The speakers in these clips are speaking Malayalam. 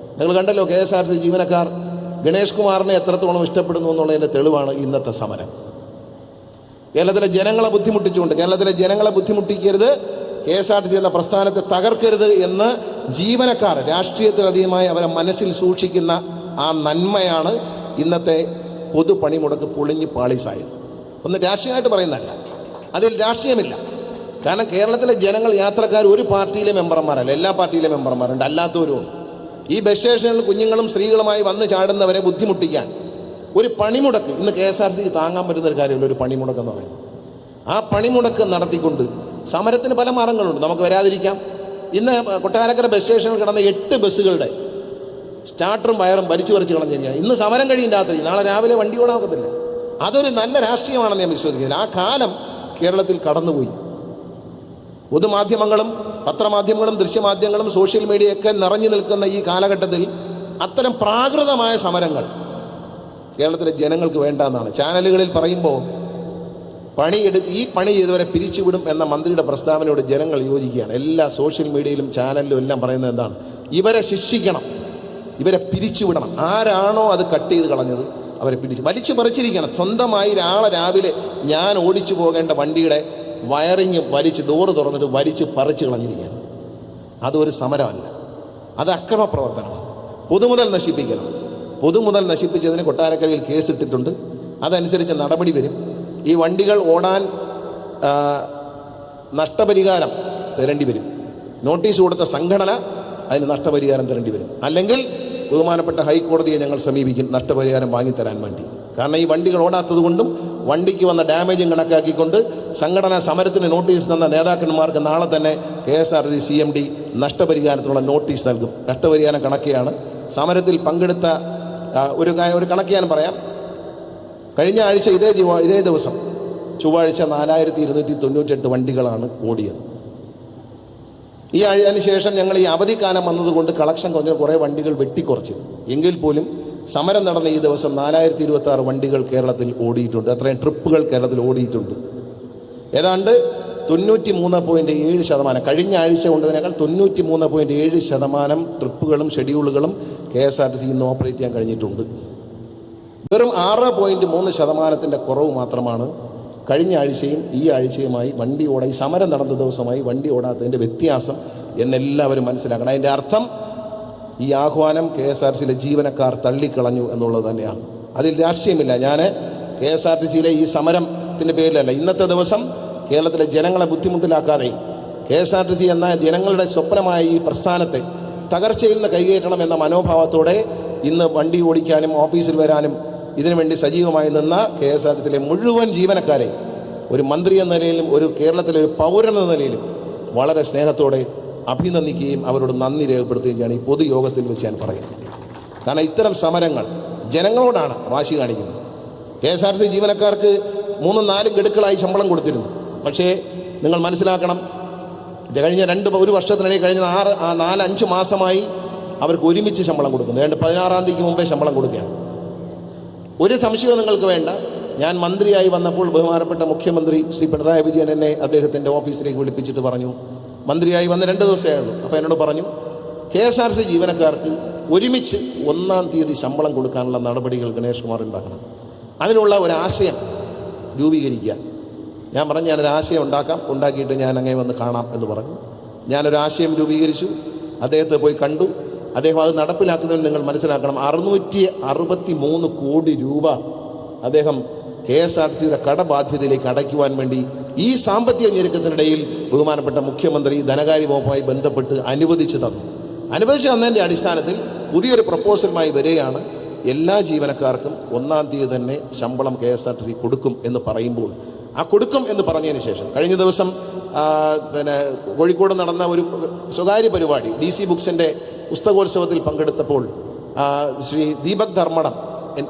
നിങ്ങൾ കണ്ടല്ലോ കെ എസ് ആർ സി ജീവനക്കാർ ഗണേഷ് കുമാറിനെ എത്രത്തോളം ഇഷ്ടപ്പെടുന്നു എന്നുള്ളതിന്റെ തെളിവാണ് ഇന്നത്തെ സമരം. കേരളത്തിലെ ജനങ്ങളെ ബുദ്ധിമുട്ടിച്ചുകൊണ്ട് കേരളത്തിലെ ജനങ്ങളെ ബുദ്ധിമുട്ടിക്കരുത് കെ എസ് ആർ ടി എന്ന പ്രസ്ഥാനത്തെ തകർക്കരുത് എന്ന് ജീവനക്കാർ രാഷ്ട്രീയത്തിലധികമായി അവരെ മനസ്സിൽ സൂക്ഷിക്കുന്ന ആ നന്മയാണ് ഇന്നത്തെ പൊതു പണിമുടക്ക് പൊളിഞ്ഞ് പാളീസായത് ഒന്ന് രാഷ്ട്രീയമായിട്ട് പറയുന്നതല്ല. അതിൽ രാഷ്ട്രീയമില്ല. കാരണം കേരളത്തിലെ ജനങ്ങൾ യാത്രക്കാർ ഒരു പാർട്ടിയിലെ മെമ്പർമാരല്ല എല്ലാ പാർട്ടിയിലെ മെമ്പർമാരുണ്ട് അല്ലാത്തവരുമുണ്ട് ഈ ബസ് സ്റ്റേഷനിൽ കുഞ്ഞുങ്ങളും സ്ത്രീകളുമായി വന്ന് ചാടുന്നവരെ ബുദ്ധിമുട്ടിക്കാൻ ഒരു പണിമുടക്ക്. ഇന്ന് കെ എസ് ആർ സിക്ക് താങ്ങാൻ പറ്റുന്ന ഒരു കാര്യമില്ല ഒരു പണിമുടക്ക് എന്ന് പറയുന്നത്. ആ പണിമുടക്ക് നടത്തിക്കൊണ്ട് സമരത്തിന് പല മാർഗങ്ങളുണ്ട്. നമുക്ക് വരാതിരിക്കാം. ഇന്ന് കൊട്ടാരക്കര ബസ് സ്റ്റേഷനിൽ കിടന്ന എട്ട് ബസ്സുകളുടെ സ്റ്റാർട്ടറും വയറും വലിച്ചു വരച്ച് കളഞ്ഞിരിക്കുകയാണ് ഇന്ന് സമരം കഴിയും രാത്രി. നാളെ രാവിലെ വണ്ടി ഓടാക്കത്തില്ല അതൊരു നല്ല രാഷ്ട്രീയമാണെന്ന് ഞാൻ വിശ്വസിക്കുന്നില്ല ആ കാലം കേരളത്തിൽ കടന്നുപോയി. പൊതുമാധ്യമങ്ങളും പത്രമാധ്യമങ്ങളും ദൃശ്യമാധ്യമങ്ങളും സോഷ്യൽ മീഡിയയൊക്കെ നിറഞ്ഞു നിൽക്കുന്ന ഈ കാലഘട്ടത്തിൽ അത്തരം പ്രാകൃതമായ സമരങ്ങൾ കേരളത്തിലെ ജനങ്ങൾക്ക് വേണ്ട എന്നാണ് ചാനലുകളിൽ പറയുമ്പോൾ പണിയെടു ഈ പണി ഇതുവരെ പിരിച്ചുവിടും എന്ന മന്ത്രിയുടെ പ്രസ്താവനയോട് ജനങ്ങൾ യോജിക്കുകയാണ്. എല്ലാ സോഷ്യൽ മീഡിയയിലും ചാനലിലും എല്ലാം പറയുന്നത് എന്താണ്? ഇവരെ ശിക്ഷിക്കണം. ഇവരെ പിരിച്ചുവിടണം. ആരാണോ അത് കട്ട് ചെയ്ത് കളഞ്ഞത് അവരെ പിടിച്ച് വലിച്ചു പറിച്ചിരിക്കണം സ്വന്തമായി നാളെ രാവിലെ ഞാൻ ഓടിച്ചു പോകേണ്ട വണ്ടിയുടെ വയറിങ് വലിച്ച് ഡോറ് തുറന്നിട്ട് വലിച്ച് പറിച്ചു കളഞ്ഞിരിക്കുകയാണ്. അതൊരു സമരമല്ല. അത് അക്രമ പ്രവർത്തനമാണ്. പൊതുമുതൽ നശിപ്പിക്കണം. പൊതുമുതൽ നശിപ്പിച്ചതിന് കൊട്ടാരക്കരയിൽ കേസിട്ടിട്ടുണ്ട്. അതനുസരിച്ച് നടപടി വരും. ഈ വണ്ടികൾ ഓടാൻ നഷ്ടപരിഹാരം തരേണ്ടി വരും. നോട്ടീസ് കൊടുത്ത സംഘടന അതിന് നഷ്ടപരിഹാരം തരേണ്ടി വരും. അല്ലെങ്കിൽ ബഹുമാനപ്പെട്ട ഹൈക്കോടതിയെ ഞങ്ങൾ സമീപിക്കും. നഷ്ടപരിഹാരം വാങ്ങിത്തരാൻ വേണ്ടി. കാരണം ഈ വണ്ടികൾ ഓടാത്തത് കൊണ്ടും വണ്ടിക്ക് വന്ന ഡാമേജും കണക്കാക്കിക്കൊണ്ട് സംഘടനാ സമരത്തിന് നോട്ടീസ് തന്ന നേതാക്കന്മാർക്ക് നാളെ തന്നെ K S R T C M D നഷ്ടപരിഹാരത്തിനുള്ള notice നൽകും. നഷ്ടപരിഹാരം കണക്കെയാണ് സമരത്തിൽ പങ്കെടുത്ത ഒരു ഒരു കണക്ക് ഞാൻ പറയാം. കഴിഞ്ഞ ആഴ്ച ഇതേ ഇതേ ദിവസം ചൊവ്വാഴ്ച നാലായിരത്തി ഇരുന്നൂറ്റി തൊണ്ണൂറ്റെട്ട് വണ്ടികളാണ് ഓടിയത്. ഈ ആഴ്ചയ്ക്ക് ശേഷം ഞങ്ങൾ ഈ അവധിക്കാലം വന്നതുകൊണ്ട് കളക്ഷൻ കുറഞ്ഞ കുറേ വണ്ടികൾ വെട്ടിക്കുറച്ചിരുന്നു. എങ്കിൽ പോലും സമരം നടന്ന ഈ ദിവസം നാലായിരത്തി ഇരുപത്തി ആറ് വണ്ടികൾ കേരളത്തിൽ ഓടിയിട്ടുണ്ട്. അത്രയും ട്രിപ്പുകൾ കേരളത്തിൽ ഓടിയിട്ടുണ്ട്. ഏതാണ്ട് തൊണ്ണൂറ്റി മൂന്ന് പോയിന്റ് ഏഴ് ശതമാനം കഴിഞ്ഞ ആഴ്ച കൊണ്ടതിനേക്കാൾ തൊണ്ണൂറ്റി മൂന്ന് പോയിന്റ് ഏഴ് ശതമാനം ട്രിപ്പുകളും ഷെഡ്യൂളുകളും K S R T C ഇന്ന് ഓപ്പറേറ്റ് ചെയ്യാൻ കഴിഞ്ഞിട്ടുണ്ട്. വെറും ആറ് പോയിന്റ് മൂന്ന് ശതമാനത്തിന്റെ കുറവ് മാത്രമാണ് കഴിഞ്ഞ ആഴ്ചയും ഈ ആഴ്ചയുമായി വണ്ടി ഓടാ ഈ സമരം നടന്ന ദിവസമായി വണ്ടി ഓടാത്തതിന്റെ വ്യത്യാസം എന്നെല്ലാവരും മനസ്സിലാക്കണം. അതിന്റെ അർത്ഥം ഈ ആഹ്വാനം കെ എസ് ആർ സിയിലെ ജീവനക്കാർ തള്ളിക്കളഞ്ഞു എന്നുള്ളത് തന്നെയാണ്. അതിൽ രാഷ്ട്രീയമില്ല. ഞാൻ കെ എസ് ആർ ടി സിയിലെ ഈ സമരത്തിന്റെ പേരിലല്ല. ഇന്നത്തെ ദിവസം കേരളത്തിലെ ജനങ്ങളെ ബുദ്ധിമുട്ടിലാക്കാതെ K S R T C എന്ന ജനങ്ങളുടെ സ്വപ്നമായ ഈ പ്രസ്ഥാനത്തെ തകർച്ചയിൽ നിന്ന് കൈകയറ്റണം എന്ന മനോഭാവത്തോടെ ഇന്ന് വണ്ടി ഓടിക്കാനും ഓഫീസിൽ വരാനും ഇതിനുവേണ്ടി സജീവമായി നിന്ന കെ എസ് ആർ ടി സിയിലെ മുഴുവൻ ജീവനക്കാരെ ഒരു മന്ത്രി എന്ന നിലയിലും ഒരു കേരളത്തിലെ ഒരു പൗരൻ എന്ന നിലയിലും വളരെ സ്നേഹത്തോടെ അഭിനന്ദിക്കുകയും അവരോട് നന്ദി രേഖപ്പെടുത്തുകയും ചെയ്യണം ഈ പൊതുയോഗത്തിൽ വെച്ച് ഞാൻ പറയുന്നത്. കാരണം ഇത്തരം സമരങ്ങൾ ജനങ്ങളോടാണ് വാശി കാണിക്കുന്നത്. കെ എസ് ആർ സി ജീവനക്കാർക്ക് മൂന്നും നാലും ഗഡുക്കളായി ശമ്പളം കൊടുത്തിരുന്നു. പക്ഷേ നിങ്ങൾ മനസ്സിലാക്കണം കഴിഞ്ഞ രണ്ട് ഒരു വർഷത്തിനിടയിൽ കഴിഞ്ഞ ആറ് ആ നാല് അഞ്ച് മാസമായി അവർക്ക് ഒരുമിച്ച് ശമ്പളം കൊടുക്കുന്നു. രണ്ട് പതിനാറാം തീയതിക്ക് മുമ്പേ ശമ്പളം കൊടുക്കുകയാണ്. ഒരു സംശയവും നിങ്ങൾക്ക് വേണ്ട. ഞാൻ മന്ത്രിയായി വന്നപ്പോൾ ബഹുമാനപ്പെട്ട മുഖ്യമന്ത്രി ശ്രീ പിണറായി വിജയൻ എന്നെ അദ്ദേഹത്തിന്റെ ഓഫീസിലേക്ക് വിളിപ്പിച്ചിട്ട് പറഞ്ഞു മന്ത്രിയായി വന്ന് രണ്ട് ദിവസമേ ഉള്ളൂ അപ്പോൾ എന്നോട് പറഞ്ഞു കെ എസ് ആർ സി ജീവനക്കാർക്ക് ഒരുമിച്ച് ഒന്നാം തീയതി ശമ്പളം കൊടുക്കാനുള്ള നടപടികൾ ഗണേഷ് കുമാർ ഉണ്ടാക്കണം. അതിനുള്ള ഒരാശയം രൂപീകരിക്കുക. ഞാൻ പറഞ്ഞു ഞാനൊരു ആശയം ഉണ്ടാക്കാം. ഉണ്ടാക്കിയിട്ട് ഞാൻ അങ്ങനെ വന്ന് കാണാം എന്ന് പറഞ്ഞു. ഞാനൊരു ആശയം രൂപീകരിച്ചു. അദ്ദേഹത്തെ പോയി കണ്ടു. അദ്ദേഹം അത് നടപ്പിലാക്കുന്നതിന് നിങ്ങൾ മനസ്സിലാക്കണം അറുന്നൂറ്റി അറുപത്തി മൂന്ന് കോടി രൂപ അദ്ദേഹം കെ എസ് ആർ സിയുടെ കടബാധ്യതയിലേക്ക് അടയ്ക്കുവാൻ വേണ്ടി ഈ സാമ്പത്തിക ഞെരുക്കത്തിനിടയിൽ ബഹുമാനപ്പെട്ട മുഖ്യമന്ത്രി ധനകാര്യ വകുപ്പുമായി ബന്ധപ്പെട്ട് അനുവദിച്ചു തന്നു. അനുവദിച്ചു തന്നതിന്റെ അടിസ്ഥാനത്തിൽ പുതിയൊരു പ്രപ്പോസലുമായി വരികയാണ്. എല്ലാ ജീവനക്കാർക്കും ഒന്നാം തീയതി തന്നെ ശമ്പളം K S R T C കൊടുക്കും എന്ന് പറയുമ്പോൾ ആ കൊടുക്കും എന്ന് പറഞ്ഞതിന് ശേഷം കഴിഞ്ഞ ദിവസം പിന്നെ കോഴിക്കോട് നടന്ന ഒരു സ്വകാര്യ പരിപാടി ഡി സി ബുക്സിന്റെ പുസ്തകോത്സവത്തിൽ പങ്കെടുത്തപ്പോൾ ശ്രീ ദീപക് ധർമ്മടം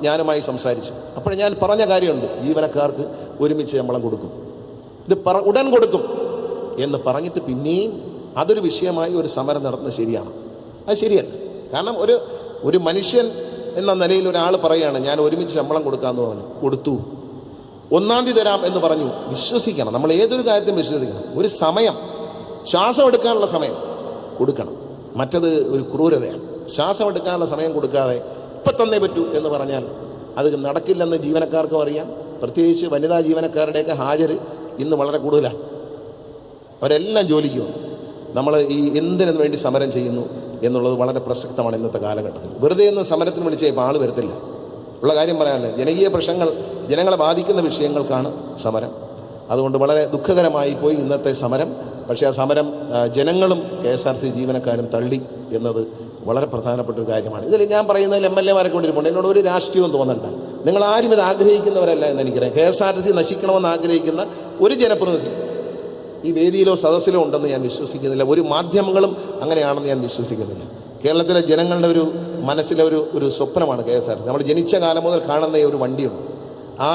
ഞാനുമായി സംസാരിച്ചു. അപ്പോൾ ഞാൻ പറഞ്ഞ കാര്യമുണ്ട് ജീവനക്കാർക്ക് ഒരുമിച്ച് ശമ്പളം കൊടുക്കും. ഇത് പറ ഉടൻ കൊടുക്കും. എന്ന് പറഞ്ഞിട്ട് പിന്നെയും അതൊരു വിഷയമായി ഒരു സമരം നടത്തുന്നത് ശരിയാണ്. അത് ശരിയല്ല. കാരണം ഒരു ഒരു മനുഷ്യൻ എന്ന നിലയിൽ ഒരാൾ പറയുകയാണ് ഞാൻ ഒരുമിച്ച് ശമ്പളം കൊടുക്കാമെന്ന് പറഞ്ഞു. കൊടുത്തു. ഒന്നാം തീയതി തരാം എന്ന് പറഞ്ഞു. വിശ്വസിക്കണം. നമ്മൾ ഏതൊരു കാര്യത്തിലും വിശ്വസിക്കണം. ഒരു സമയം. ശ്വാസം എടുക്കാനുള്ള സമയം കൊടുക്കണം. മറ്റത് ഒരു ക്രൂരതയാണ്. ശ്വാസം എടുക്കാനുള്ള സമയം കൊടുക്കാതെ ഇപ്പം തന്നേ പറ്റൂ എന്ന് പറഞ്ഞാൽ അത് നടക്കില്ലെന്ന് ജീവനക്കാർക്കും അറിയാം. പ്രത്യേകിച്ച് വനിതാ ജീവനക്കാരുടെയൊക്കെ ഹാജർ ഇന്ന് വളരെ കൂടുതലാണ്. അവരെല്ലാം ജോലിക്ക് വന്നു. നമ്മൾ ഈ എന്തിനു വേണ്ടി സമരം ചെയ്യുന്നു എന്നുള്ളത് വളരെ പ്രസക്തമാണ് ഇന്നത്തെ കാലഘട്ടത്തിൽ. വെറുതെ ഒന്നും സമരത്തിന് വിളിച്ചേ ഇപ്പോൾ ആൾ വരത്തില്ല. ഉള്ള കാര്യം പറയാനല്ലേ ജനകീയ പ്രശ്നങ്ങൾ ജനങ്ങളെ ബാധിക്കുന്ന വിഷയങ്ങൾക്കാണ് സമരം. അതുകൊണ്ട് വളരെ ദുഃഖകരമായി പോയി ഇന്നത്തെ സമരം. പക്ഷേ ആ സമരം ജനങ്ങളും കെ എസ് ആർ സി ജീവനക്കാരും തള്ളി എന്നത് വളരെ പ്രധാനപ്പെട്ട ഒരു കാര്യമാണ്. ഇതിൽ ഞാൻ പറയുന്നതിൽ എം എൽ എമാരെ കൊണ്ടിരിപ്പുണ്ട് എന്നോട് ഒരു രാഷ്ട്രീയവും തോന്നണ്ട. നിങ്ങൾ ആരും ഇത് ആഗ്രഹിക്കുന്നവരല്ല എന്ന് എനിക്കറിയാം. K S R T C നശിക്കണമെന്ന് ആഗ്രഹിക്കുന്ന ഒരു ജനപ്രതിനിധി ഈ വേദിയിലോ സദസ്സിലോ ഉണ്ടെന്ന് ഞാൻ വിശ്വസിക്കുന്നില്ല. ഒരു മാധ്യമങ്ങളും അങ്ങനെയാണെന്ന് ഞാൻ വിശ്വസിക്കുന്നില്ല. കേരളത്തിലെ ജനങ്ങളുടെ ഒരു മനസ്സിലെ ഒരു ഒരു സ്വപ്നമാണ് കെ എസ് ആർ ടി നമ്മൾ ജനിച്ച കാലം മുതൽ കാണുന്ന ഒരു വണ്ടിയുണ്ട്. ആ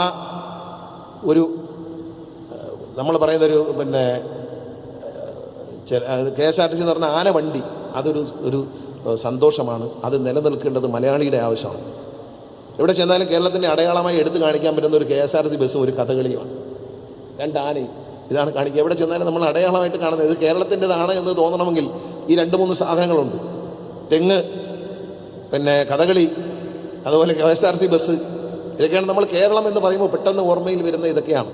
ഒരു നമ്മൾ പറയുന്ന ഒരു പിന്നെ K S R T C എന്ന് പറഞ്ഞ ആന വണ്ടി അതൊരു ഒരു സന്തോഷമാണ്. അത് നിലനിൽക്കേണ്ടത് മലയാളിയുടെ ആവശ്യമാണ്. എവിടെ ചെന്നാലും കേരളത്തിന്റെ അടയാളമായി എടുത്തു കാണിക്കാൻ പറ്റുന്ന ഒരു കെ എസ് ആർ ടി ബസ്സും ഒരു കഥകളിയുമാണ്. രണ്ട് ആനയും ഇതാണ് കാണിക്കുക. എവിടെ ചെന്നാലും നമ്മൾ അടയാളമായിട്ട് കാണുന്നത് ഇത് കേരളത്തിന്റെതാണ് എന്ന് തോന്നണമെങ്കിൽ ഈ രണ്ട് മൂന്ന് സാധനങ്ങളുണ്ട്. തെങ്ങ് പിന്നെ കഥകളി അതുപോലെ K S R C bus ഇതൊക്കെയാണ് നമ്മൾ കേരളം എന്ന് പറയുമ്പോൾ പെട്ടെന്ന് ഓർമ്മയിൽ വരുന്ന ഇതൊക്കെയാണ്.